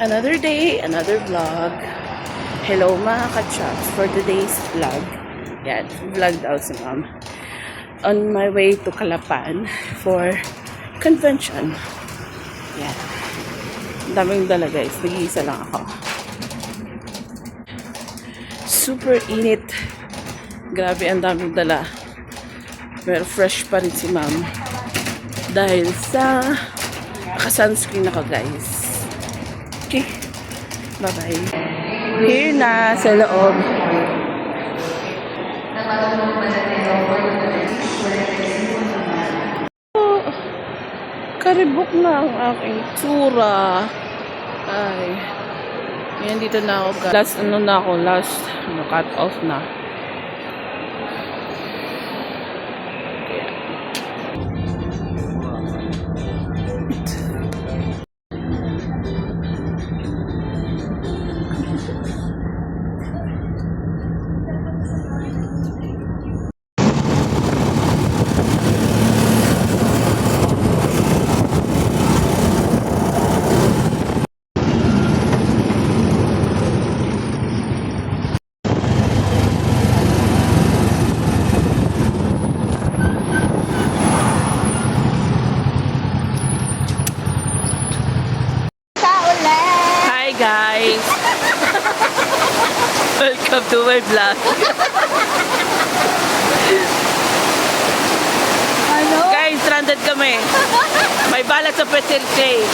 Another day, another vlog. Hello mga kachaps for today's vlog. Yan, vlog daw si ma'am. On my way to Calapan for convention. Yan. Daming dala guys. Nag-iisa lang ako. Super init. Grabe, ang daming dala. Pero fresh pa rin si ma'am. Dahil sa naka-sunscreen ako guys. Okay. Bye-bye. Here na sa loob. Oh, karibok na ang aking tsura. Ay. Yan, dito na ako. Last, ano na ako, last, ano, cut off na. Welcome to my vlog. Ano? Guys, stranded kami. May balat sa Petel Clay.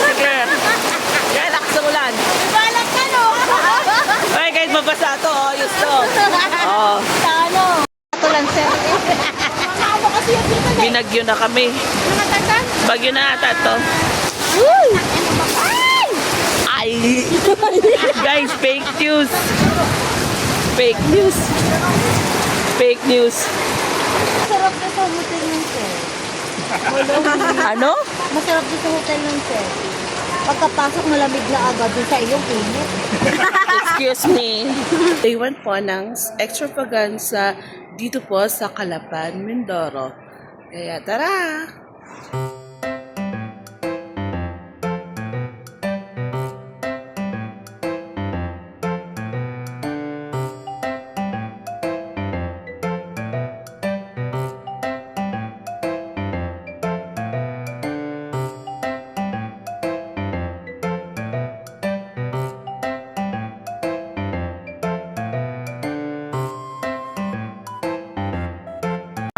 Sige. Relax sa ulan. Balat ka no? Ay guys, mabasa to. Oh, yus to. Oh, Sa ano? Ito lang sir. Ano kasi yung dito eh? binagyo na kami. Bagyo na ata to. Uy! Ay! Ay! Guys, fake news. Fake news. Fake news. Masarap na sa hotel ng sir. Ano? Masarap din sa hotel ng sir. Pagkapasok malamig na agad dun sa iyong init. Excuse me. Day one po ng extravaganza dito po sa Calapan, Mindoro. Kaya tara!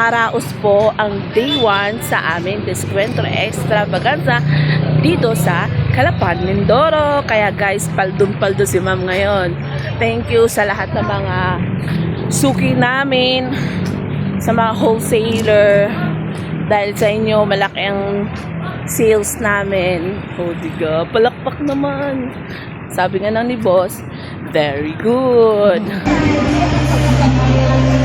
Araos po ang day 1 sa amin Descuentro Extravaganza dito sa Calapan, Mindoro. Kaya guys, paldong-paldo si ma'am ngayon. Thank you sa lahat ng mga suki namin, sa mga wholesaler. Dahil sa inyo, malaki ang sales namin. Oh, diga, palakpak naman. Sabi nga ng ni boss, very good.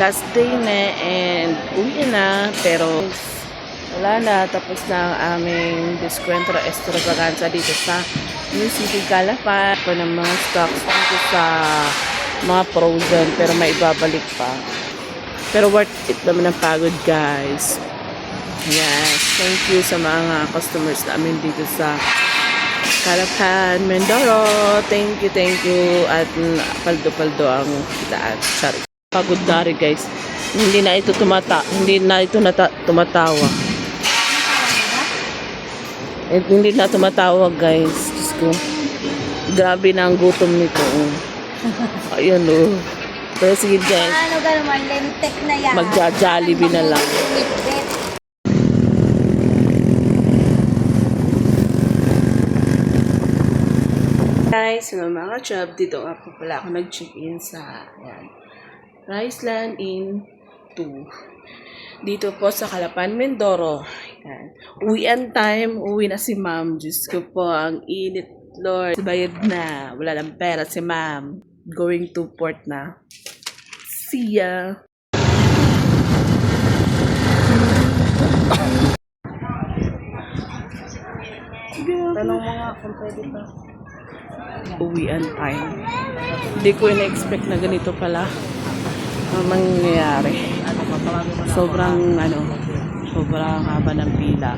last day na and uwi na pero wala na. Tapos na ang aming Descuentro Extravaganza dito sa New City Calapan po ng mga stocks dito sa mga frozen pero may ibabalik pa. Pero worth it naman ang pagod guys. Yes thank you sa mga customers namin dito sa Calapan, Mindoro. Thank you, thank you. At paldo-paldo ang kitaan sorry Pagod na rin guys. Hindi na ito tumata, hindi na ito nata, tumatawa. Eh, hindi na tumatawa guys. Diyos ko. Grabe na ang gutom nito. oh. Ayun oh. Pero sige guys, Ano naman, lentek na yan. magja-jollibee na lang. Guys, hello mga chub. Dito nga po pala ako nag-check-in sa yan, Riceland Inn 2. dito po sa Calapan, Mindoro. Yan. Uwian time, uwi na si ma'am. Diyos ko po, ang init, Lord. Bayad na. Wala lang pera si ma'am. Going to port na. See ya. Tanong mo nga kung pwede pa. uwian time. Hindi ko na-expect na ganito pala ang mangyayari. Sobrang ano, sobrang haba ng pila.